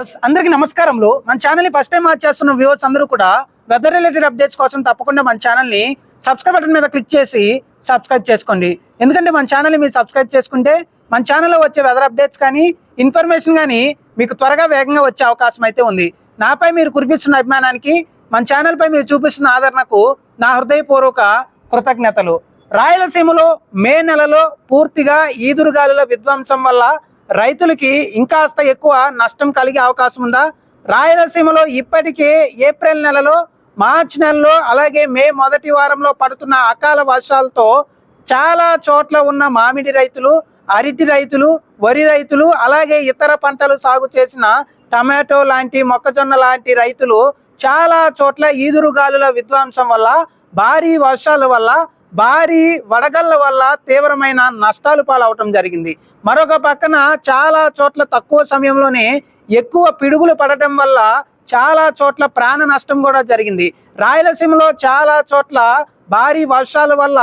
Viewers అందరికీ నమస్కారములు. మన ఛానల్ని ఫస్ట్ టైం వాచ్ చేస్తున్న వ్యూవర్స్ అందరూ కూడా వెదర్ రిలేటెడ్ అప్డేట్స్ కోసం తప్పకుండా మన ఛానల్ని సబ్స్క్రైబ్ బటన్ మీద క్లిక్ చేసి సబ్స్క్రైబ్ చేసుకోండి. ఎందుకంటే మన ఛానల్ని మీరు సబ్స్క్రైబ్ చేసుకుంటే మన ఛానల్లో వచ్చే వెదర్ అప్డేట్స్ కానీ ఇన్ఫర్మేషన్ కానీ మీకు త్వరగా వేగంగా వచ్చే అవకాశం అయితే ఉంది. నాపై మీరు కురిపిస్తున్న అభిమానానికి మన ఛానల్పై మీరు చూపిస్తున్న ఆదరణకు నా హృదయపూర్వక కృతజ్ఞతలు. రాయలసీమలో మే నెలలో పూర్తిగా ఈదురుగాలుల విధ్వంసం వల్ల రైతులకి ఇంకాస్త ఎక్కువ నష్టం కలిగే అవకాశం ఉందా? రాయలసీమలో ఇప్పటికే ఏప్రిల్ నెలలో మార్చి నెలలో అలాగే మే మొదటి వారంలో పడుతున్న అకాల వర్షాలతో చాలా చోట్ల ఉన్న మామిడి రైతులు అరటి రైతులు వరి రైతులు అలాగే ఇతర పంటలు సాగు చేసిన టమాటో లాంటి మొక్కజొన్న లాంటి రైతులు చాలా చోట్ల ఈదురుగాలుల విధ్వంసం వల్ల భారీ వర్షాల వల్ల భారీ వడగళ్ళ వల్ల తీవ్రమైన నష్టాలు పాలవటం జరిగింది. మరొక పక్కన చాలా చోట్ల తక్కువ సమయంలోనే ఎక్కువ పిడుగులు పడటం వల్ల చాలా చోట్ల ప్రాణ నష్టం కూడా జరిగింది. రాయలసీమలో చాలా చోట్ల భారీ వర్షాల వల్ల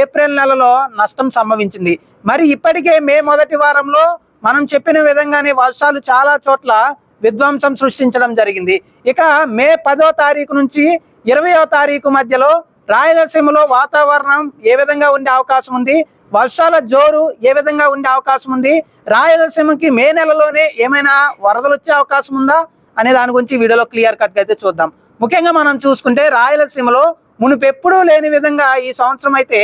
ఏప్రిల్ నెలలో నష్టం సంభవించింది. మరి ఇప్పటికే మే మొదటి వారంలో మనం చెప్పిన విధంగానే వర్షాలు చాలా చోట్ల విధ్వంసం సృష్టించడం జరిగింది. ఇక మే పదో తారీఖు నుంచి ఇరవయో తారీఖు మధ్యలో రాయలసీమలో వాతావరణం ఏ విధంగా ఉండే అవకాశం ఉంది? వర్షాల జోరు ఏ విధంగా ఉండే అవకాశం ఉంది? రాయలసీమకి మే నెలలోనే ఏమైనా వరదలు వచ్చే అవకాశం ఉందా? అనే దాని గురించి వీడియోలో క్లియర్ కట్గా అయితే చూద్దాం. ముఖ్యంగా మనం చూసుకుంటే రాయలసీమలో మునుపెప్పుడూ లేని విధంగా ఈ సంవత్సరం అయితే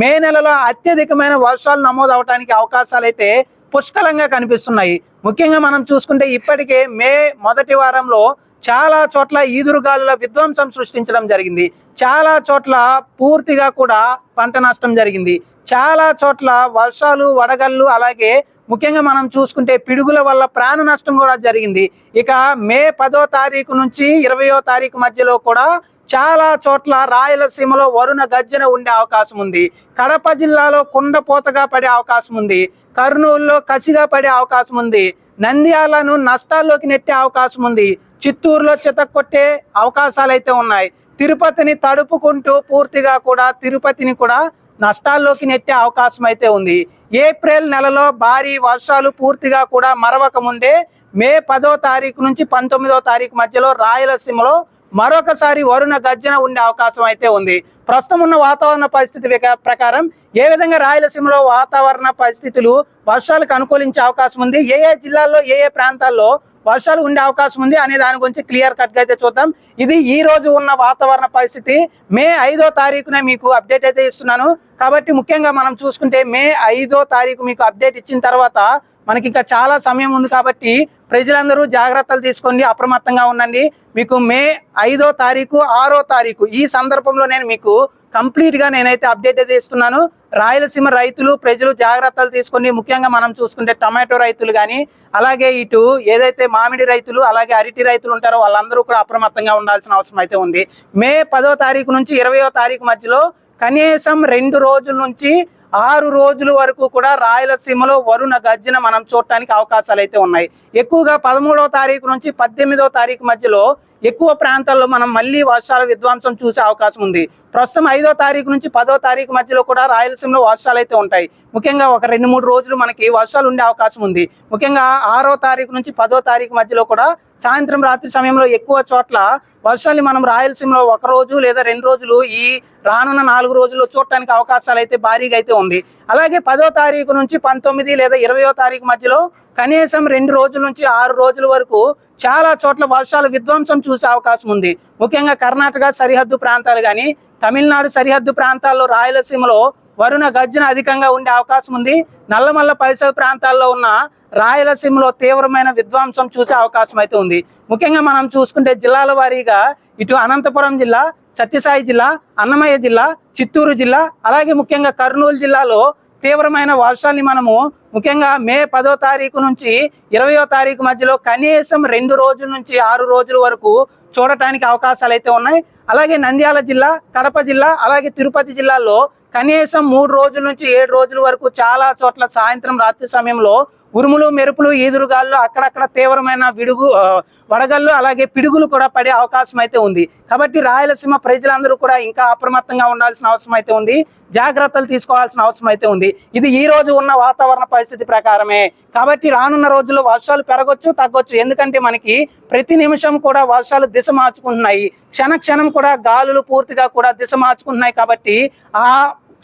మే నెలలో అత్యధికమైన వర్షాలు నమోదు అవడానికి అవకాశాలు అయితే పుష్కలంగా కనిపిస్తున్నాయి. ముఖ్యంగా మనం చూసుకుంటే ఇప్పటికే మే మొదటి వారంలో చాలా చోట్ల ఈదురుగాలుల విధ్వంసం సృష్టించడం జరిగింది. చాలా చోట్ల పూర్తిగా కూడా పంట నష్టం జరిగింది. చాలా చోట్ల వర్షాలు వడగళ్ళు అలాగే ముఖ్యంగా మనం చూసుకుంటే పిడుగుల వల్ల ప్రాణ నష్టం కూడా జరిగింది. ఇక మే పదో తారీఖు నుంచి ఇరవయో తారీఖు మధ్యలో కూడా చాలా చోట్ల రాయలసీమలో వరుణ గర్జన ఉండే అవకాశం ఉంది. కడప జిల్లాలో కుండపోతగా పడే అవకాశం ఉంది. కర్నూలులో కసిగా పడే అవకాశం ఉంది. నంద్యాలను నష్టాల్లోకి నెట్టే అవకాశం ఉంది. చిత్తూరులో చితక్కొట్టే అవకాశాలు అయితే ఉన్నాయి. తిరుపతిని తడుపుకుంటూ పూర్తిగా కూడా తిరుపతిని కూడా నష్టాల్లోకి నెట్టే అవకాశం అయితే ఉంది. ఏప్రిల్ నెలలో భారీ వర్షాలు పూర్తిగా కూడా మరవక ముందే మే పదో తారీఖు నుంచి పంతొమ్మిదో తారీఖు మధ్యలో రాయలసీమలో మరొకసారి వరుణ గర్జన ఉండే అవకాశం అయితే ఉంది. ప్రస్తుతం ఉన్న వాతావరణ పరిస్థితి ప్రకారం ఏ విధంగా రాయలసీమలో వాతావరణ పరిస్థితులు వర్షాలకు అనుకూలించే అవకాశం ఉంది? ఏ ఏ జిల్లాల్లో ఏ ఏ ప్రాంతాల్లో వర్షాలు ఉండే అవకాశం ఉంది అనే దాని గురించి క్లియర్ కట్గా అయితే చూద్దాం. ఇది ఈ రోజు ఉన్న వాతావరణ పరిస్థితి. మే ఐదో తారీఖున మీకు అప్డేట్ అయితే ఇస్తున్నాను. కాబట్టి ముఖ్యంగా మనం చూసుకుంటే మే ఐదో తారీఖు మీకు అప్డేట్ ఇచ్చిన తర్వాత మనకి ఇంకా చాలా సమయం ఉంది కాబట్టి ప్రజలందరూ జాగ్రత్తలు తీసుకోండి అప్రమత్తంగా ఉండండి. మీకు మే ఐదో తారీఖు ఆరో తారీఖు ఈ సందర్భంలో నేను మీకు కంప్లీట్గా నేనైతే అప్డేట్ అయితే ఇస్తున్నాను రాయలసీమ రైతులు ప్రజలు జాగ్రత్తలు తీసుకొని ముఖ్యంగా మనం చూసుకుంటే టమాటో రైతులు కానీ అలాగే ఇటు ఏదైతే మామిడి రైతులు అలాగే అరటి రైతులు ఉంటారో వాళ్ళందరూ కూడా అప్రమత్తంగా ఉండాల్సిన అవసరం అయితే ఉంది. మే పదో తారీఖు నుంచి ఇరవయో తారీఖు మధ్యలో కనీసం రెండు రోజుల నుంచి ఆరు రోజుల వరకు కూడా రాయలసీమలో వరుణ గర్జన మనం చూడటానికి అవకాశాలు అయితే ఉన్నాయి. ఎక్కువగా పదమూడవ తారీఖు నుంచి పద్దెనిమిదవ తారీఖు మధ్యలో ఎక్కువ ప్రాంతాల్లో మనం మళ్ళీ వర్షాల విధ్వంసం చూసే అవకాశం ఉంది. ప్రస్తుతం ఐదో తారీఖు నుంచి పదో తారీఖు మధ్యలో కూడా రాయలసీమలో వర్షాలు అయితే ఉంటాయి. ముఖ్యంగా ఒక రెండు మూడు రోజులు మనకి వర్షాలు ఉండే అవకాశం ఉంది. ముఖ్యంగా ఆరో తారీఖు నుంచి పదో తారీఖు మధ్యలో కూడా సాయంత్రం రాత్రి సమయంలో ఎక్కువ చోట్ల వర్షాలు మనం రాయలసీమలో ఒక రోజు లేదా రెండు రోజులు ఈ రానున్న నాలుగు రోజుల్లో చూడటానికి అవకాశాలు అయితే భారీగా అయితే ఉంది. అలాగే పదో తారీఖు నుంచి పంతొమ్మిది లేదా ఇరవయో తారీఖు మధ్యలో కనీసం రెండు రోజుల నుంచి ఆరు రోజుల వరకు చాలా చోట్ల వర్షాలు విధ్వంసం చూసే అవకాశం ఉంది. ముఖ్యంగా కర్ణాటక సరిహద్దు ప్రాంతాలు కానీ తమిళనాడు సరిహద్దు ప్రాంతాల్లో రాయలసీమలో వరుణ గర్జన అధికంగా ఉండే అవకాశం ఉంది. నల్లమల్ల పరిసర ప్రాంతాల్లో ఉన్న రాయలసీమలో తీవ్రమైన విధ్వంసం చూసే అవకాశం అయితే ఉంది. ముఖ్యంగా మనం చూసుకుంటే జిల్లాల వారీగా ఇటు అనంతపురం జిల్లా సత్యసాయి జిల్లా అన్నమయ్య జిల్లా చిత్తూరు జిల్లా అలాగే ముఖ్యంగా కర్నూలు జిల్లాలో తీవ్రమైన వర్షాన్ని మనము ముఖ్యంగా మే పదో తారీఖు నుంచి ఇరవయో తారీఖు మధ్యలో కనీసం రెండు రోజుల నుంచి ఆరు రోజుల వరకు చూడటానికి అవకాశాలు అయితే ఉన్నాయి. అలాగే నంద్యాల జిల్లా కడప జిల్లా అలాగే తిరుపతి జిల్లాల్లో కనీసం మూడు రోజుల నుంచి ఏడు రోజుల వరకు చాలా చోట్ల సాయంత్రం రాత్రి సమయంలో ఉరుములు మెరుపులు ఈదురుగాళ్ళు అక్కడక్కడ తీవ్రమైన విడుగు వడగళ్ళు అలాగే పిడుగులు కూడా పడే అవకాశం అయితే ఉంది. కాబట్టి రాయలసీమ ప్రజలందరూ కూడా ఇంకా అప్రమత్తంగా ఉండాల్సిన అవసరం అయితే ఉంది. జాగ్రత్తలు తీసుకోవాల్సిన అవసరం అయితే ఉంది. ఇది ఈ రోజు ఉన్న వాతావరణ పరిస్థితి ప్రకారమే. కాబట్టి రానున్న రోజుల్లో వర్షాలు పెరగొచ్చు తగ్గొచ్చు. ఎందుకంటే మనకి ప్రతి నిమిషం కూడా వర్షాలు దిశ మార్చుకుంటున్నాయి. క్షణ క్షణం కూడా గాలులు పూర్తిగా కూడా దిశ మార్చుకుంటున్నాయి కాబట్టి ఆ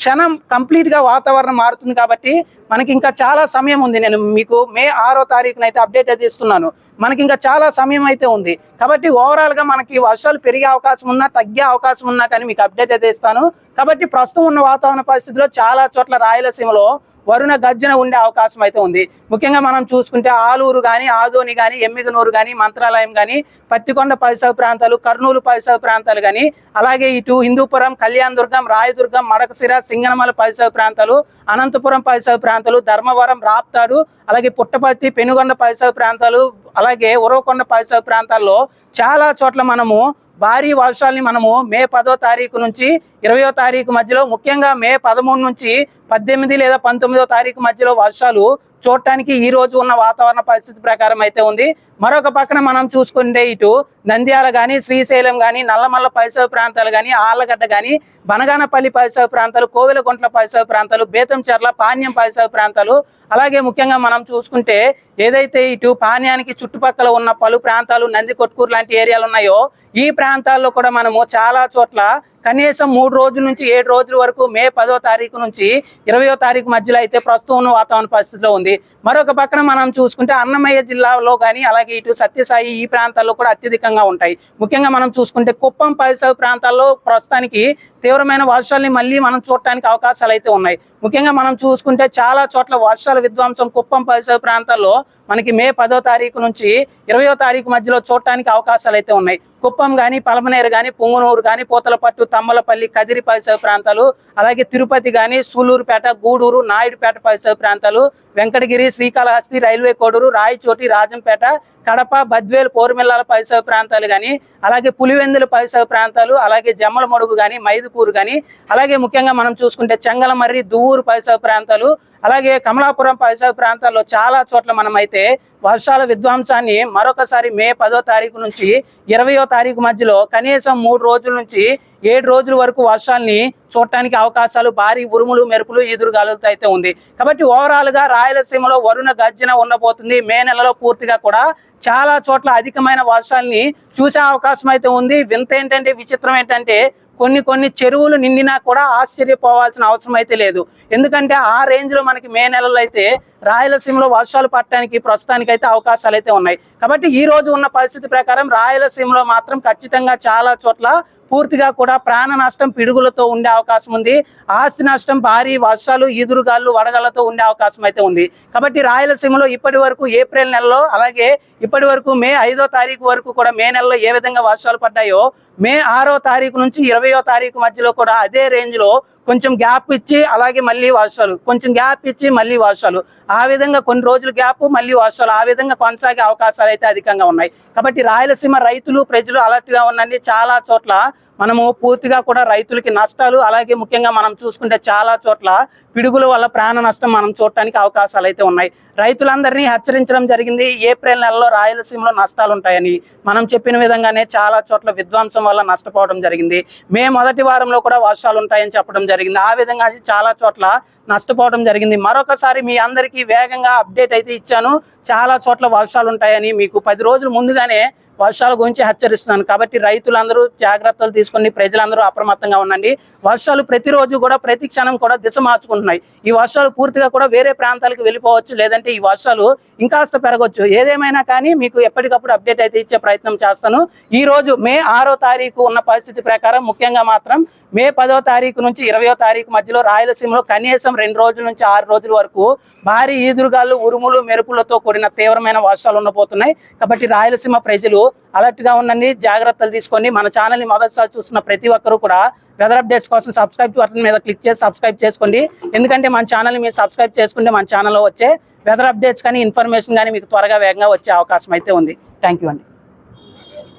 క్షణం కంప్లీట్గా వాతావరణం మారుతుంది కాబట్టి మనకి ఇంకా చాలా సమయం ఉంది. నేను మీకు మే ఆరో తారీఖున అయితే అప్డేట్ అయితే ఇస్తున్నాను. మనకి ఇంకా చాలా సమయం అయితే ఉంది. కాబట్టి ఓవరాల్గా మనకి వర్షాలు పెరిగే అవకాశం ఉన్నా తగ్గే అవకాశం ఉన్నా కానీ మీకు అప్డేట్ అయితే ఇస్తాను. కాబట్టి ప్రస్తుతం ఉన్న వాతావరణ పరిస్థితిలో చాలా చోట్ల రాయలసీమలో వరుణ గర్జన ఉండే అవకాశం అయితే ఉంది. ముఖ్యంగా మనం చూసుకుంటే ఆలూరు కానీ ఆదోని కానీ ఎమ్మిగనూరు కానీ మంత్రాలయం కానీ పత్తికొండ పరిసర ప్రాంతాలు కర్నూలు పరిసర ప్రాంతాలు కానీ అలాగే ఇటు హిందూపురం కళ్యాణదుర్గం రాయదుర్గం మడకసిర సింగనమల పరిసర ప్రాంతాలు అనంతపురం పరిసర ప్రాంతాలు ధర్మవరం రాప్తాడు అలాగే పుట్టపర్తి పెనుగొండ పరిసర ప్రాంతాలు అలాగే ఉరవకొండ పరిసర ప్రాంతాల్లో చాలా చోట్ల మనము భారీ వర్షాలని మనము మే పదో తారీఖు నుంచి ఇరవయో తారీఖు మధ్యలో ముఖ్యంగా మే పదమూడు నుంచి పద్దెనిమిది లేదా పంతొమ్మిదో తారీఖు మధ్యలో వర్షాలు చూడటానికి ఈ రోజు ఉన్న వాతావరణ పరిస్థితి ప్రకారం అయితే ఉంది. మరొక పక్కన మనం చూసుకుంటే ఇటు నంద్యాల కానీ శ్రీశైలం కానీ నల్లమల్ల పరిసర ప్రాంతాలు కానీ ఆళ్ళగడ్డ కానీ బనగానపల్లి పరిసర ప్రాంతాలు కోవెలగుంట్ల పరిసర ప్రాంతాలు బేతంచెర్ల పాణ్యం పరిసర ప్రాంతాలు అలాగే ముఖ్యంగా మనం చూసుకుంటే ఏదైతే ఇటు పాణ్యానికి చుట్టుపక్కల ఉన్న పలు ప్రాంతాలు నంది కొట్కూరు లాంటి ఏరియాలు ఉన్నాయో ఈ ప్రాంతాల్లో కూడా మనము చాలా చోట్ల కనీసం మూడు రోజుల నుంచి ఏడు రోజుల వరకు మే పదో తారీఖు నుంచి ఇరవయో తారీఖు మధ్యలో అయితే ప్రస్తుతం ఉన్న వాతావరణ పరిస్థితిలో ఉంది. మరొక పక్కన మనం చూసుకుంటే అన్నమయ్య జిల్లాలో కానీ అలాగే ఇటు సత్యసాయి ఈ ప్రాంతాల్లో కూడా అత్యధికంగా ఉంటాయి. ముఖ్యంగా మనం చూసుకుంటే కుప్పం పరిసర ప్రాంతాల్లో ప్రస్తుతానికి తీవ్రమైన వర్షాలని మళ్ళీ మనం చూడటానికి అవకాశాలు అయితే ఉన్నాయి. ముఖ్యంగా మనం చూసుకుంటే చాలా చోట్ల వర్షాల విధ్వంసం కుప్పం పరిసర ప్రాంతాల్లో మనకి మే పదో తారీఖు నుంచి ఇరవయో తారీఖు మధ్యలో చూడటానికి అవకాశాలు అయితే ఉన్నాయి. కుప్పం కానీ పలమనేరు కానీ పుంగునూరు కానీ పూతలపట్టు తమ్మలపల్లి కదిరి పరిసర ప్రాంతాలు అలాగే తిరుపతి కానీ సూలూరుపేట గూడూరు నాయుడుపేట పరిసర ప్రాంతాలు వెంకటగిరి శ్రీకాళహస్తి రైల్వే కోడూరు రాయచోటి రాజంపేట కడప బద్వేలు పోరుమిల్లాల పరిసర ప్రాంతాలు కానీ అలాగే పులివెందుల పరిసర ప్రాంతాలు అలాగే జమ్మలమడుగు కానీ మైదుకూరు కానీ అలాగే ముఖ్యంగా మనం చూసుకుంటే చెంగలమర్రి దువ్వూరు పరిసర ప్రాంతాలు అలాగే కమలాపురం పరిసర ప్రాంతాల్లో చాలా చోట్ల మనం అయితే వర్షాల విధ్వంసాన్ని మరొకసారి మే పదో తారీఖు నుంచి ఇరవయో తారీఖు మధ్యలో కనీసం మూడు రోజుల నుంచి ఏడు రోజుల వరకు వర్షాలని చూడటానికి అవకాశాలు భారీ ఉరుములు మెరుపులు ఎదురుగాలులతో అయితే ఉంది. కాబట్టి ఓవరాల్గా రాయలసీమలో వరుణ గర్జన ఉండబోతుంది. మే నెలలో పూర్తిగా కూడా చాలా చోట్ల అధికమైన వర్షాలని చూసే అవకాశం అయితే ఉంది. వింత ఏంటంటే విచిత్రం ఏంటంటే కొన్ని కొన్ని చెరువులు నిండినా కూడా ఆశ్చర్యపోవాల్సిన అవసరం అయితే లేదు. ఎందుకంటే ఆ రేంజ్లో మనకి మే నెలలో అయితే రాయలసీమలో వర్షాలు పడటానికి ప్రస్తుతానికి అయితే అవకాశాలు అయితే ఉన్నాయి. కాబట్టి ఈ రోజు ఉన్న పరిస్థితి ప్రకారం రాయలసీమలో మాత్రం ఖచ్చితంగా చాలా చోట్ల పూర్తిగా కూడా ప్రాణ నష్టం పిడుగులతో ఉండే అవకాశం ఉంది. ఆస్తి నష్టం భారీ వర్షాలు ఈదురుగాళ్ళు వడగళ్ళతో ఉండే అవకాశం అయితే ఉంది. కాబట్టి రాయలసీమలో ఇప్పటి వరకు ఏప్రిల్ నెలలో అలాగే ఇప్పటి వరకు మే ఐదో తారీఖు వరకు కూడా మే నెలలో ఏ విధంగా వర్షాలు పడ్డాయో మే ఆరో తారీఖు నుంచి ఇరవయో తారీఖు మధ్యలో కూడా అదే రేంజ్లో కొంచెం గ్యాప్ ఇచ్చి అలాగే మళ్ళీ వర్షాలు కొంచెం గ్యాప్ ఇచ్చి మళ్ళీ వర్షాలు. ఆ విధంగా కొన్ని రోజులు గ్యాప్ మళ్ళీ వర్షాలు. ఆ విధంగా కొనసాగే అవకాశాలు అయితే అధికంగా ఉన్నాయి. కాబట్టి రాయలసీమ రైతులు ప్రజలు అలర్ట్గా ఉండండి చాలా చోట్ల మనము పూర్తిగా కూడా రైతులకి నష్టాలు అలాగే ముఖ్యంగా మనం చూసుకుంటే చాలా చోట్ల పిడుగుల వల్ల ప్రాణ నష్టం మనం చూడటానికి అవకాశాలు అయితే ఉన్నాయి. రైతులందరినీ హెచ్చరించడం జరిగింది. ఏప్రిల్ నెలలో రాయలసీమలో నష్టాలు ఉంటాయని మనం చెప్పిన విధంగానే చాలా చోట్ల విధ్వంసం వల్ల నష్టపోవడం జరిగింది. మే మొదటి వారంలో కూడా వర్షాలు ఉంటాయని చెప్పడం జరిగింది. ఆ విధంగా చాలా చోట్ల నష్టపోవడం జరిగింది. మరొకసారి మీ అందరికీ వేగంగా అప్డేట్ అయితే ఇచ్చాను. చాలా చోట్ల వర్షాలు ఉంటాయని మీకు పది రోజులు ముందుగానే వర్షాల గురించి హెచ్చరిస్తున్నాను. కాబట్టి రైతులందరూ జాగ్రత్తలు తీసుకొని ప్రజలందరూ అప్రమత్తంగా ఉండండి. వర్షాలు ప్రతిరోజు కూడా ప్రతి క్షణం కూడా దిశ మార్చుకుంటున్నాయి. ఈ వర్షాలు పూర్తిగా కూడా వేరే ప్రాంతాలకు వెళ్ళిపోవచ్చు లేదంటే ఈ వర్షాలు ఇంకాస్త పెరగవచ్చు ఏదేమైనా కానీ మీకు ఎప్పటికప్పుడు అప్డేట్ అయితే ఇచ్చే ప్రయత్నం చేస్తాను. ఈ రోజు మే ఆరో తారీఖు ఉన్న పరిస్థితి ప్రకారం ముఖ్యంగా మాత్రం మే పదో తారీఖు నుంచి ఇరవయో తారీఖు మధ్యలో రాయలసీమలో కనీసం రెండు రోజుల నుంచి ఆరు రోజుల వరకు భారీ ఈదురుగాలు ఉరుములు మెరుపులతో కూడిన తీవ్రమైన వర్షాలు ఉండబోతున్నాయి. కాబట్టి రాయలసీమ ప్రజలు అలర్ట్గా ఉండండి జాగ్రత్తలు తీసుకొని మన ఛానల్ని మొదటిసారి చూస్తున్న ప్రతి ఒక్కరూ కూడా వెదర్ అప్డేట్స్ కోసం సబ్స్క్రైబ్ బటన్ మీద క్లిక్ చేసి సబ్స్క్రైబ్ చేసుకోండి. ఎందుకంటే మన ఛానల్ మీరు సబ్స్క్రైబ్ చేసుకుంటే మన ఛానల్లో వచ్చే వెదర్ అప్డేట్స్ కానీ ఇన్ఫర్మేషన్ కానీ మీకు త్వరగా వేగంగా వచ్చే అవకాశం అయితే ఉంది. థ్యాంక్ యూ అండి.